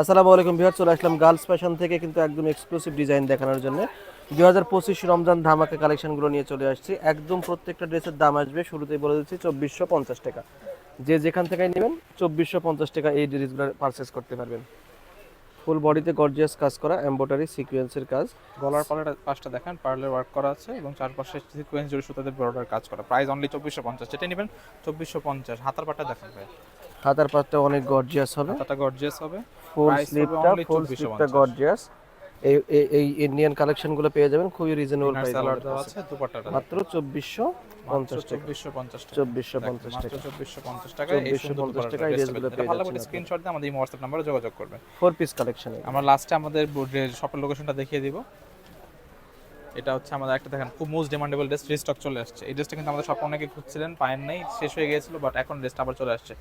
আসসালামু আলাইকুম বিহার চলে আসলাম গার্লস ফ্যাশন থেকে কিন্তু একদম এক্সক্লুসিভ ডিজাইন দেখানোর জন্য। দু হাজার পঁচিশ রমজান ধামাকা কালেকশনগুলো নিয়ে চলে আসছি। একদম প্রত্যেকটা ড্রেসের দাম আসবে, শুরুতেই বলে দিচ্ছি চব্বিশশো পঞ্চাশ টাকা। যে যেখান থেকে নেবেন, চব্বিশশো পঞ্চাশ টাকা এই ড্রেসগুলো পারচেস করতে পারবেন। ফুল বডিতে গর্জিয়াস কাজ করা এম্বোটারি সিকোয়েন্সের কাজ। গলার পালের পাশটা দেখেন পার্লের ওয়ার্ক করা আছে এবং চারপাশে সিকোয়েন্স জুড়ে সুতাতে বর্ডার কাজ করা। প্রাইস অনলি চব্বিশশো পঞ্চাশ যেটা নেবেন চব্বিশশো পঞ্চাশ। হাতার পাটা দেখেন ভাই। হাতার পাতটা অনেক গর্জিয়াস হবে। হাতাটা গর্জিয়াস হবে। ফুল স্লিপটা ফুল স্লিপটা গর্জিয়াস এই এই- ইন্ডিয়ান কালেকশনগুলো পেয়ে যাবেন খুবই রিজনেবল প্রাইস দেওয়া আছে দুপাট্টাটা। মাত্র চব্বিশশো পঞ্চাশ টাকা। চব্বিশশো পঞ্চাশ টাকা। চব্বিশশো পঞ্চাশ মাত্র টাকা। চব্বিশশো পঞ্চাশ টাকা এই ড্রেসগুলো পেয়ে ভালো করে স্ক্রিনশট দিয়ে আমাদের এই হোয়াটসঅ্যাপ নাম্বারে যোগাযোগ করবেন। ফোর পিস কালেকশন আমরা লাস্টে আমাদের শপের লোকেশনটা দেখিয়ে দিব। এটা হচ্ছে আমাদের একটা দেখেন খুব মোস্ট ডিমান্ডেবল ড্রেস রিস্টক চলে আসছে। এই ড্রেসটা কিন্তু আমাদের সব অনেকে খুঁজছিলেন পায়েন নেই শেষ হয়ে গিয়েছিল বাট এখন ড্রেসটা আবার চলে আসছে।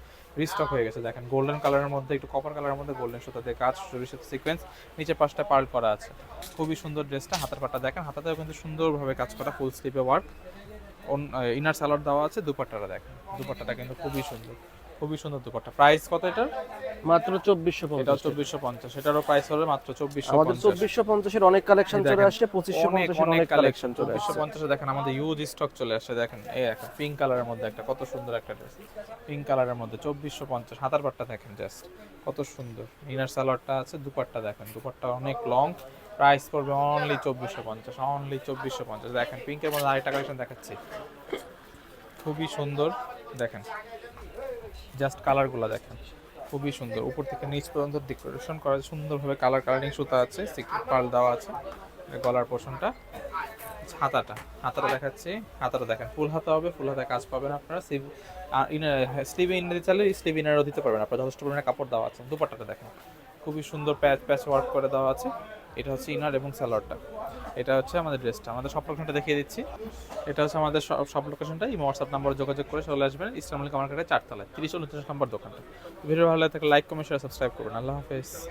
রিস্টক হয়ে গেছে দেখেন গোল্ডেন কালারের মধ্যে একটু কপার কালারের মধ্যে গোল্ডেন সুতা দিয়ে কাজ সিকোয়েন্স নিচে পাশটা পার্ল করা আছে। খুবই সুন্দর ড্রেসটা হাতের পাটা দেখেন হাতাতেও কিন্তু সুন্দরভাবে কাজ করা ফুল স্লিপে ওয়ার্ক ইনার সালোয়ার দেওয়া আছে দুপাট্টাটা দেখেন। দুপাট্টাটা কিন্তু খুবই সুন্দর। খুবই সুন্দর দুপাট্টা। প্রাইস কত এটার? মাত্র চব্বিশশো এটা চব্বিশশো পঞ্চাশ। এটারও প্রাইস হবে মাত্র চব্বিশশো আমাদের চব্বিশশো পঞ্চাশের অনেক কালেকশন চলে আসছে পঁচিশশো পঞ্চাশের অনেক কালেকশন চলে চব্বিশশো পঞ্চাশে দেখেন আমাদের ইউজ স্টক চলে আসছে। দেখেন এই একটা পিঙ্ক কালারের মধ্যে একটা কত সুন্দর একটা ড্রেস পিঙ্ক কালারের মধ্যে চব্বিশশো পঞ্চাশ। হাতার পাটটা দেখেন জাস্ট কত সুন্দর। ইনার সালোয়ারটা আছে দুপাট্টা দেখেন। দুপাট্টা অনেক লং প্রাইস পড়বে অনলি চব্বিশশো পঞ্চাশ অনলি চব্বিশশো পঞ্চাশ। দেখেন পিঙ্কের মধ্যে আরেকটা কালেকশন দেখাচ্ছি। খুবই সুন্দর, দেখেন। জাস্ট কালারগুলো দেখেন। খুবই সুন্দর। উপর থেকে নিচ পর্যন্ত ডেকোরেশন করা সুন্দরভাবে কালার কালারিং সুতা আছে সিক্রেট পার্ল দেওয়া আছে গলার পোর্শনটা হাতাটা হাতাটা দেখাচ্ছি। হাতাটা দেখেন, ফুল হাতা হবে, ফুল হাতায় কাজ পাবেন আপনারা। স্লিভ স্লিভ ইন দিতে চাইলে স্লিভ ইনারও দিতে পারবেন। আপনার যথেষ্ট পরিমাণে কাপড় দেওয়া আছে। দুপাট্টাটা দেখেন। খুবই সুন্দর প্যাচ প্যাচ ওয়ার্ক করে দেওয়া আছে। এটা হচ্ছে ইনার এবং স্যালোয়ারটা। এটা হচ্ছে আমাদের ড্রেসটা। আমাদের সব লোকেশনটা দেখিয়ে দিচ্ছি। এটা হচ্ছে আমাদের সব লোকেশনটা এই হোয়াটসঅ্যাপ নাম্বার যোগাযোগ করে চলে আসবেন। ইসলাম আলী কাছে চারতলায়, তিরিশ উনত্রিশ নম্বর দোকানটা। ভিডিও ভালো লাগে থাকলে লাইক কমেন্ট শেয়ার সাবস্ক্রাইব করবেন। আল্লাহ হাফেজ।